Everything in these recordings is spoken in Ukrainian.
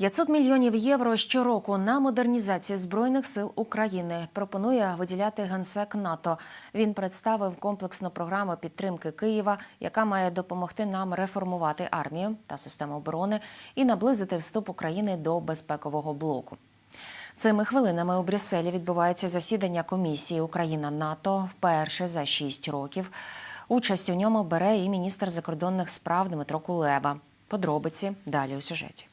500 мільйонів євро щороку на модернізацію збройних сил України пропонує виділяти генсек НАТО. Він представив комплексну програму підтримки Києва, яка має допомогти нам реформувати армію та систему оборони і наблизити вступ України до безпекового блоку. Цими хвилинами у Брюсселі відбувається засідання комісії Україна НАТО вперше за шість років. Участь у ньому бере і міністр закордонних справ Дмитро Кулеба. Подробиці далі у сюжеті.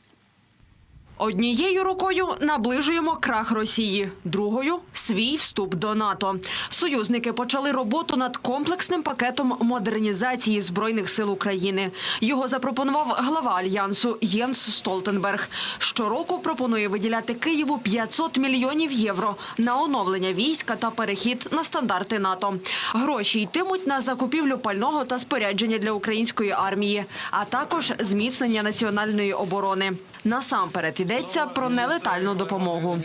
Однією рукою наближуємо крах Росії, другою свій вступ до НАТО. Союзники почали роботу над комплексним пакетом модернізації збройних сил України. Його запропонував глава альянсу Єнс Столтенберг. Щороку пропонує виділяти Києву 500 мільйонів євро на оновлення війська та перехід на стандарти НАТО. Гроші йтимуть на закупівлю пального та спорядження для української армії, а також зміцнення національної оборони. Насамперед йдеться про нелетальну допомогу.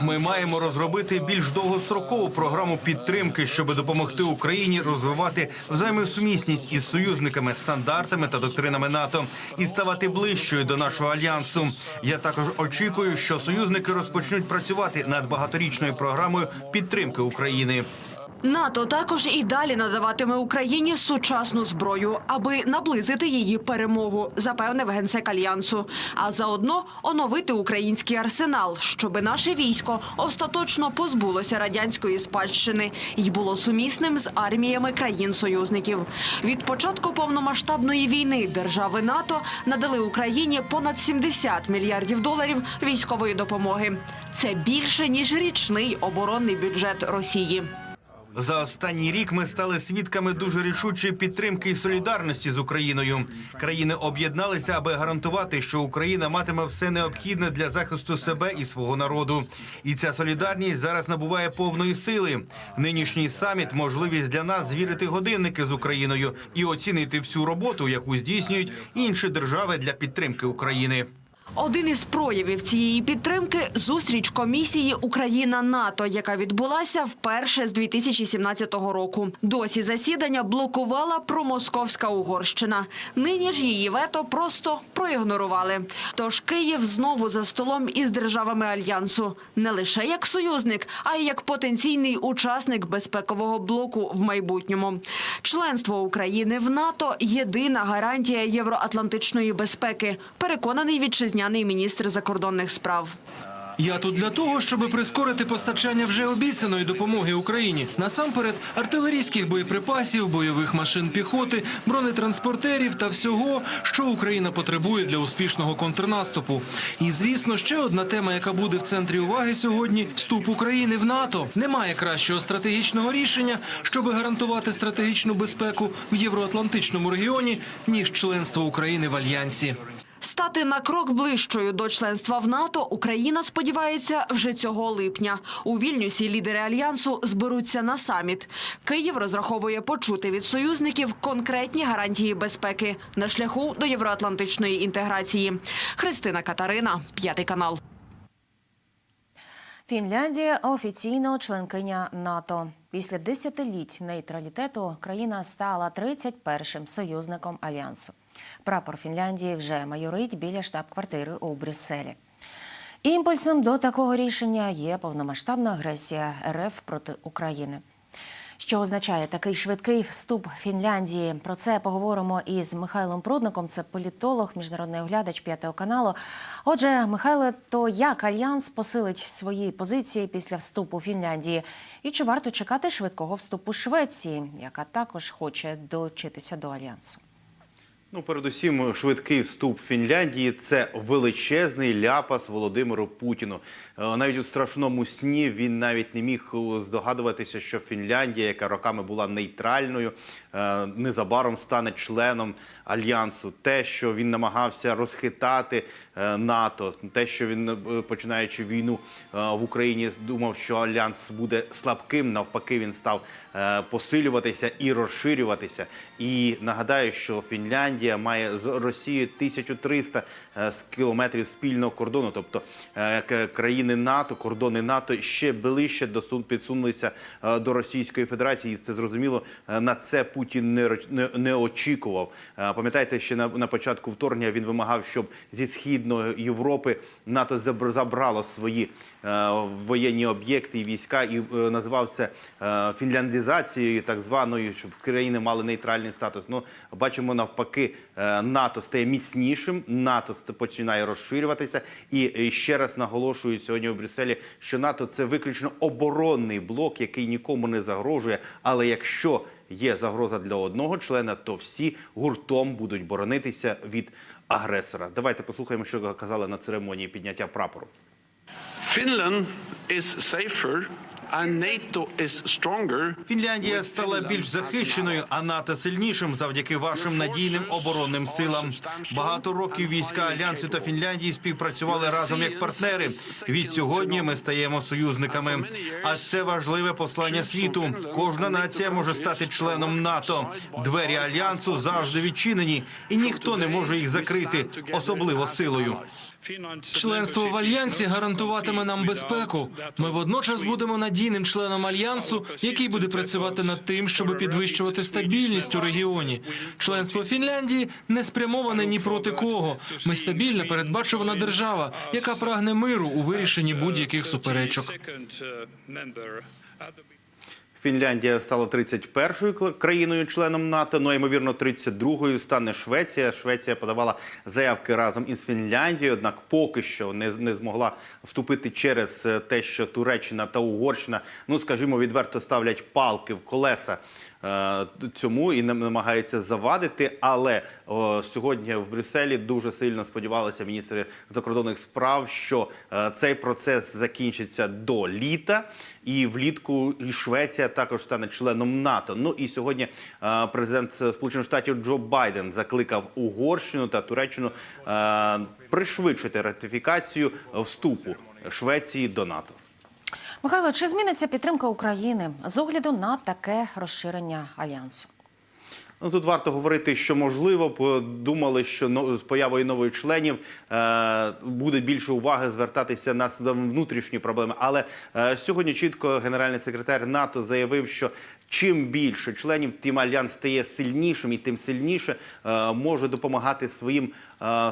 Ми маємо розробити більш довгострокову програму підтримки, щоб допомогти Україні розвивати взаємосумісність із союзниками, стандартами та доктринами НАТО і ставати ближчою до нашого альянсу. Я також очікую, що союзники розпочнуть працювати над багаторічною програмою підтримки України. НАТО також і далі надаватиме Україні сучасну зброю, аби наблизити її перемогу, запевнив генсек альянсу. А заодно оновити український арсенал, щоби наше військо остаточно позбулося радянської спадщини і було сумісним з арміями країн-союзників. Від початку повномасштабної війни держави НАТО надали Україні понад 70 мільярдів доларів військової допомоги. Це більше ніж річний оборонний бюджет Росії. За останній рік ми стали свідками дуже рішучої підтримки і солідарності з Україною. Країни об'єдналися, аби гарантувати, що Україна матиме все необхідне для захисту себе і свого народу. І ця солідарність зараз набуває повної сили. Нинішній саміт можливість для нас звірити годинники з Україною і оцінити всю роботу, яку здійснюють інші держави для підтримки України. Один із проявів цієї підтримки зустріч комісії Україна НАТО, яка відбулася вперше з 2017 року. Досі засідання блокувала промосковська Угорщина. Нині ж її вето просто проігнорували. Тож Київ знову за столом із державами альянсу не лише як союзник, а й як потенційний учасник безпекового блоку в майбутньому. Членство України в НАТО єдина гарантія євроатлантичної безпеки. Переконаний вітчизняний міністр закордонних справ. Я тут для того, щоб прискорити постачання вже обіцяної допомоги Україні. Насамперед, артилерійських боєприпасів, бойових машин піхоти, бронетранспортерів та всього, що Україна потребує для успішного контрнаступу. І звісно, ще одна тема, яка буде в центрі уваги сьогодні: вступ України в НАТО. Немає кращого стратегічного рішення, щоб гарантувати стратегічну безпеку в євроатлантичному регіоні, ніж членство України в альянсі. Стати на крок ближчою до членства в НАТО Україна сподівається вже цього липня. У Вільнюсі лідери альянсу зберуться на саміт. Київ розраховує почути від союзників конкретні гарантії безпеки на шляху до євроатлантичної інтеграції. Христина Катарина, п'ятий канал. Фінляндія офіційно членкиня НАТО. Після десятиліть нейтралітету країна стала 31-м союзником альянсу. Прапор Фінляндії вже майорить біля штаб-квартири у Брюсселі. Імпульсом до такого рішення є повномасштабна агресія РФ проти України. Що означає такий швидкий вступ Фінляндії? Про це поговоримо із Михайлом Прудником. Це політолог, міжнародний оглядач п'ятого каналу. Отже, Михайле, то як альянс посилить свої позиції після вступу Фінляндії? І чи варто чекати швидкого вступу Швеції, яка також хоче долучитися до альянсу? Ну, передусім, швидкий вступ Фінляндії це величезний ляпас Володимиру Путіну. Е, Навіть у страшному сні він навіть не міг здогадуватися, що Фінляндія, яка роками була нейтральною, е, незабаром стане членом альянсу. Те, що він намагався розхитати е, НАТО, те, що він, починаючи війну в Україні, думав, що альянс буде слабким. Навпаки, він став посилюватися і розширюватися. І нагадаю, що Фінляндія. Фінляндія має з Росією 1300 е, кілометрів спільного кордону. Тобто е, країни НАТО, кордони НАТО ще ближче досун- підсунулися е, до Російської Федерації. Це зрозуміло. На це Путін не не, очікував. Пам'ятаєте, ще на, на початку вторгнення він вимагав, щоб зі східної Європи НАТО забр- забрало свої воєнні об'єкти і війська, і е, називав це е, фінляндизацією, так званою, щоб країни мали нейтральний статус. Ну бачимо навпаки, е, НАТО стає міцнішим, НАТО починає розширюватися. І е, ще раз наголошують сьогодні у Брюсселі, що НАТО це виключно оборонний блок, який нікому не загрожує. Але якщо є загроза для одного члена, то всі гуртом будуть боронитися від агресора. Давайте послухаємо, що казали на церемонії підняття прапору. Finland is safer and NATO is stronger. Фінляндія стала більш захищеною, а НАТО сильнішим завдяки вашим надійним оборонним силам. Багато років війська альянсу та Фінляндії співпрацювали разом як партнери. Від сьогодні ми стаємо союзниками. А це важливе послання світу. Кожна нація може стати членом НАТО. Двері альянсу завжди відчинені, і ніхто не може їх закрити, особливо силою. Членство в альянсі гарантуватиме нам безпеку. Ми водночас будемо надійним членом альянсу, який буде працювати над тим, щоб підвищувати стабільність у регіоні. Членство Фінляндії не спрямоване ні проти кого. Ми стабільна, передбачувана держава, яка прагне миру у вирішенні будь-яких суперечок. Фінляндія стала 31-ю кл- країною-членом НАТО. Ну, ймовірно, 32-ю стане Швеція. Швеція подавала заявки разом із Фінляндією, однак поки що не, не змогла вступити через е, те, що Туреччина та Угорщина, ну скажімо, відверто ставлять палки в колеса цьому і нам- намагаються завадити. Але сьогодні в Брюсселі дуже сильно сподівалися міністри закордонних справ, що е, цей процес закінчиться до літа, і влітку і Швеція також стане членом НАТО. Ну і сьогодні е, президент Сполучених Штатів Джо Байден закликав Угорщину та Туреччину е, пришвидшити ратифікацію вступу Швеції до НАТО. Михайло, чи зміниться підтримка України з огляду на таке розширення альянсу? Ну тут варто говорити, що можливо думали, що з появою нових членів е, буде більше уваги звертатися на внутрішні проблеми. Але е, сьогодні чітко генеральний секретар НАТО заявив, що чим більше членів, тим альянс стає сильнішим і тим сильніше е, може допомагати своїм е,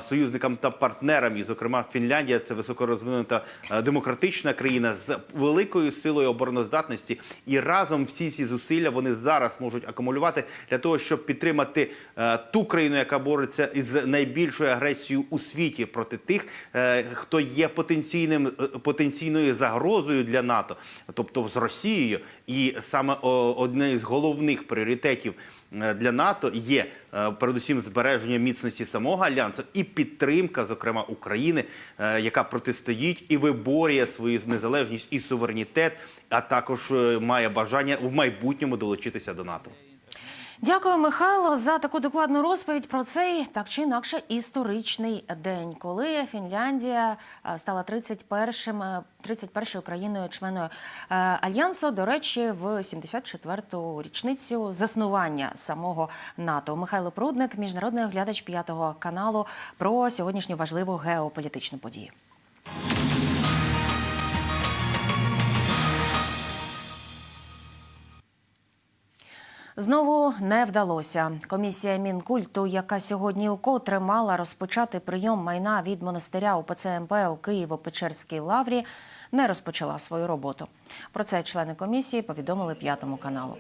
союзникам та партнерам. І, зокрема, Фінляндія це високорозвинута е, демократична країна з великою силою обороноздатності. І разом всі ці зусилля вони зараз можуть акумулювати для того, щоб підтримати е, ту країну, яка бореться із найбільшою агресією у світі проти тих, е, хто є потенційним е, потенційною загрозою для НАТО, тобто з Росією. І саме одне із головних пріоритетів е, для НАТО є е, передусім збереження міцності самого альянсу і підтримка, зокрема України, е, яка протистоїть і виборює свою незалежність і суверенітет, а також е, має бажання в майбутньому долучитися до НАТО. Дякую, Михайло, за таку докладну розповідь про цей так чи інакше історичний день, коли Фінляндія е, стала 31-м, е, 31-ю країною членою е, альянсу. До речі, в 74-ту річницю заснування самого НАТО. Михайло Прудник, міжнародний оглядач п'ятого каналу, про сьогоднішню важливу геополітичну подію. Знову не вдалося. Комісія Мінкульту, яка сьогодні укотре мала розпочати прийом майна від монастиря УПЦ МП у Києво-Печерській лаврі, не розпочала свою роботу. Про це члени комісії повідомили п'ятому каналу.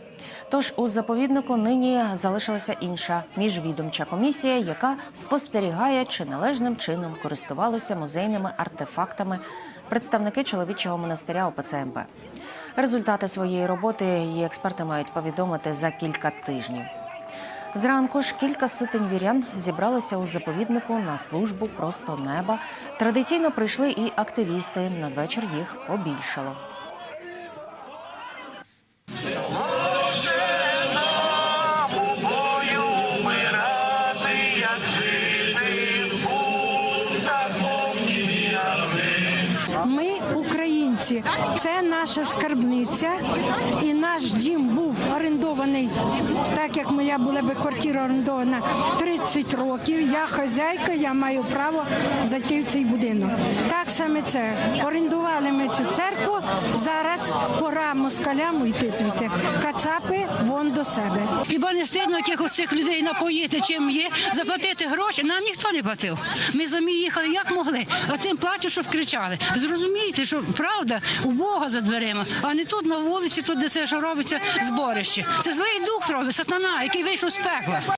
Тож у заповіднику нині залишилася інша міжвідомча комісія, яка спостерігає, чи належним чином користувалися музейними артефактами представники чоловічого монастиря УПЦ МП. Результати своєї роботи її експерти мають повідомити за кілька тижнів. Зранку ж кілька сотень вірян зібралися у заповіднику на службу просто неба. Традиційно прийшли і активісти. Надвечір їх побільшало. Вулиці. Це наша скарбниця, і наш дім був орендований, так як моя була би квартира орендована 30 років. Я хазяйка, я маю право зайти в цей будинок. Так саме це. Орендували ми цю церкву. Зараз пора москалям йти звідси. Кацапи вон до себе. Хіба не стидно якихось цих людей напоїти, чим є, заплатити гроші? Нам ніхто не платив. Ми самі їхали як могли, а цим платять, щоб кричали. Зрозумієте, що правда у Бога за дверима, а не тут на вулиці, тут де це що робиться зборище. Це злий дух робить, сатана, який вийшов з пекла.